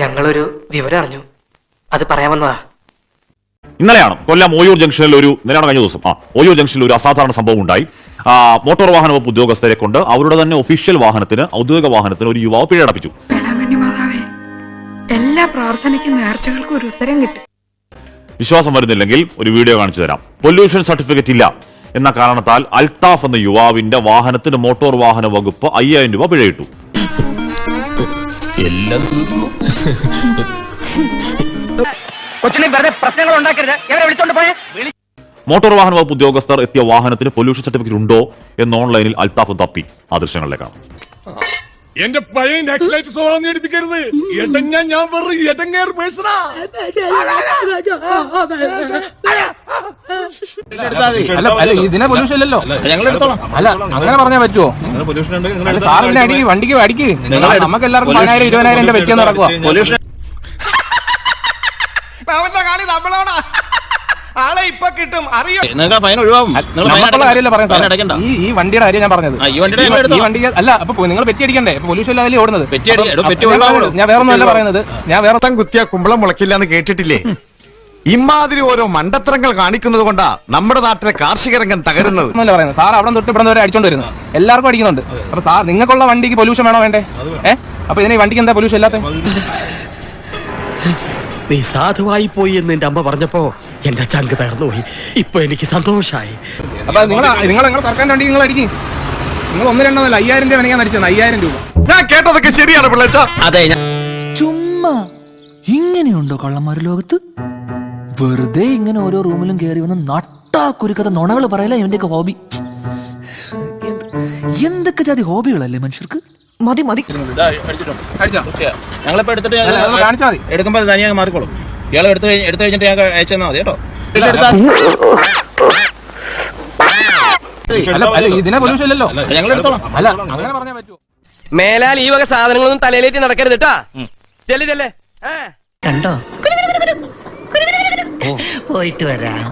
ഞങ്ങളൊരു വിവരം അറിഞ്ഞു. അത് പറയാൻ വന്നതാ. ഇന്നലെയാണ് കൊല്ലം ഓയൂർ ജംഗ്ഷനിൽ ഒരു ഇന്നലെയാണ് കഴിഞ്ഞ ദിവസം. ആ ഓയൂർ ജംഗ്ഷനിൽ ഒരു അസാധാരണ സംഭവം ഉണ്ടായി. മോട്ടോർ വാഹന വകുപ്പ് ഉദ്യോഗസ്ഥരെ കൊണ്ട് അവരുടെ തന്നെ ഒഫീഷ്യൽ വാഹനത്തിന് ഔദ്യോഗിക വാഹനത്തിന് ഒരു യുവാവ് പിഴയടപ്പിച്ചു. എല്ലാ പ്രാർത്ഥനയ്ക്കും നേർച്ചകൾക്കും ഒരു ഉത്തരം കിട്ടി. വിശ്വാസം വരുന്നില്ലെങ്കിൽ ഒരു വീഡിയോ കാണിച്ചു തരാം. പൊല്യൂഷൻ സർട്ടിഫിക്കറ്റ് ഇല്ല എന്ന കാരണത്താൽ അൽത്താഫ് എന്ന യുവാവിന്റെ വാഹനത്തിന് മോട്ടോർ വാഹന വകുപ്പ് അയ്യായിരം രൂപ പിഴയിട്ടു. കൊച്ചിനെ വെറുതെ പ്രശ്നങ്ങൾ ഉണ്ടാക്കരുത് എവരെ വിളിച്ചോണ്ട് പോയേ മോട്ടോർ വാഹന വകുപ്പ് ഉദ്യോഗസ്ഥർ എത്തിയ വാഹനത്തിന് പൊല്യൂഷൻ സർട്ടിഫിക്കറ്റ് ഉണ്ടോ എന്ന് ഓൺലൈനിൽ അൽത്താഫ് തപ്പി ആ ദൃശ്യങ്ങളിലേക്കാണ് എന്റെ പഴയ നെക്സ്റ്റ് സ്വഭാവം നേടിപ്പിക്കരുത് എടഞ്ഞ ഞാൻ വെറും എടങ്ങേർ പേഴ്സണാ അല്ല അല്ല ഇതിനെ പൊല്യൂഷൻ ഇല്ലല്ലോ. അല്ല അങ്ങനെ പറഞ്ഞാൽ പറ്റുമോ സാറിന്റെ അടിക്ക് വണ്ടിക്ക് അടിക്ക്. നമുക്ക് എല്ലാവർക്കും പതിനായിരം ഇരുപതിനായിരം എന്റെ വ്യക്തി നടക്കുക കളി നമ്മളോടാ. ആളെ ഇപ്പൊ കിട്ടും. അറിയോ? നിങ്ങൾക്ക് ഫൈൻ ഒഴിവാകും നിങ്ങൾ ഫൈൻ നമുക്കുള്ള കാര്യമല്ല ഈ ഈ വണ്ടിയുടെ കാര്യം ഞാൻ പറഞ്ഞത്. ഈ. വണ്ടി അല്ല അപ്പൊ നിങ്ങൾ പെറ്റി അടിക്കണ്ടേ? പൊല്യൂഷൻ ഇല്ലാതെ ഓടുന്നത്? ഞാൻ ഒഴിവാക്കണം. പറഞ്ഞത്, വേറെ പറയുന്നത്. ഞാൻ വേറെ കുത്തിയ കുമ്പളം മുളക്കില്ല എന്ന് കേട്ടിട്ടില്ലേ? ഇമാതിരി ഓരോ മണ്ടത്തരങ്ങൾ കാണിക്കുന്നത് കൊണ്ടാ നമ്മുടെ നാട്ടിലെ കാർഷിക രംഗം തകരുന്നത്. പറയുന്നത്. സാർ അവിടെ തൊട്ട് ഇവിടെ വരെ അടിച്ചോണ്ട് വരുന്നത് എല്ലാവർക്കും അടിക്കുന്നുണ്ട്. അപ്പൊ സാർ നിങ്ങൾക്കുള്ള വണ്ടിക്ക് പൊല്യൂഷൻ വേണോ വേണ്ടേ? ഏഹ് അപ്പൊ ഇതിന് വണ്ടിക്ക് എന്താ പൊല്യൂഷൻ ഇല്ലാത്ത? നീ സാധുവായി പോയി എന്ന് എന്റെ അമ്മ പറഞ്ഞപ്പോ എന്റെ ചങ്ക് തകർന്നു പോയി ഇപ്പൊ എനിക്ക് സന്തോഷായി. അപ്പൊ നിങ്ങൾ നിങ്ങൾ നിങ്ങൾ സർക്കാരിന്റെ വണ്ടി നിങ്ങൾ അടിക്കും. നിങ്ങൾ ഒന്ന് രണ്ടല്ല അയ്യായിരം രൂപ ഞാൻ അടിച്ചത്. അയ്യായിരം രൂപ. ഞാൻ കേട്ടതൊക്കെ ശരിയാണ് പിള്ളേച്ച. അതെ ഞാൻ ചുമ്മാ. ഇങ്ങനെയുണ്ടോ കള്ളന്മാർ ലോകത്ത്? വെറുതെ ഇങ്ങനെ ഓരോ റൂമിലും കയറി വന്ന് നട്ടാ കുരുക്കഥ നുണകൾ പറയല ഇവന്റെയൊക്കെ ഹോബി. എന്ത്- എന്തൊക്കെ ജാതി ഹോബികളല്ലേ മനുഷ്യർക്ക്? മതി മതി. ഞങ്ങളിപ്പോ എടുത്തിട്ട് മതി. എടുക്കുമ്പോ തനിയാ മാറിക്കോളും. ഇയാളെ എടുത്ത് എടുത്തു എടുത്ത് കഴിഞ്ഞിട്ട് ഞാൻ അയച്ചു തന്നാൽ മതി കേട്ടോ. അല്ല അല്ല ഇതിനെ പൊല്യൂഷൻ ഇല്ലല്ലോ. ഞങ്ങൾ എടുത്തോളാം. അല്ല അങ്ങനെ പറഞ്ഞാൽ പറ്റുമോ മേലാൽ ഈ വക സാധനങ്ങളൊന്നും തലയിലേറ്റ് നടക്കരുത് കേട്ടാ ചെല്ലി ചെല്ലേ. കണ്ടോ പോയിട്ട് വരാം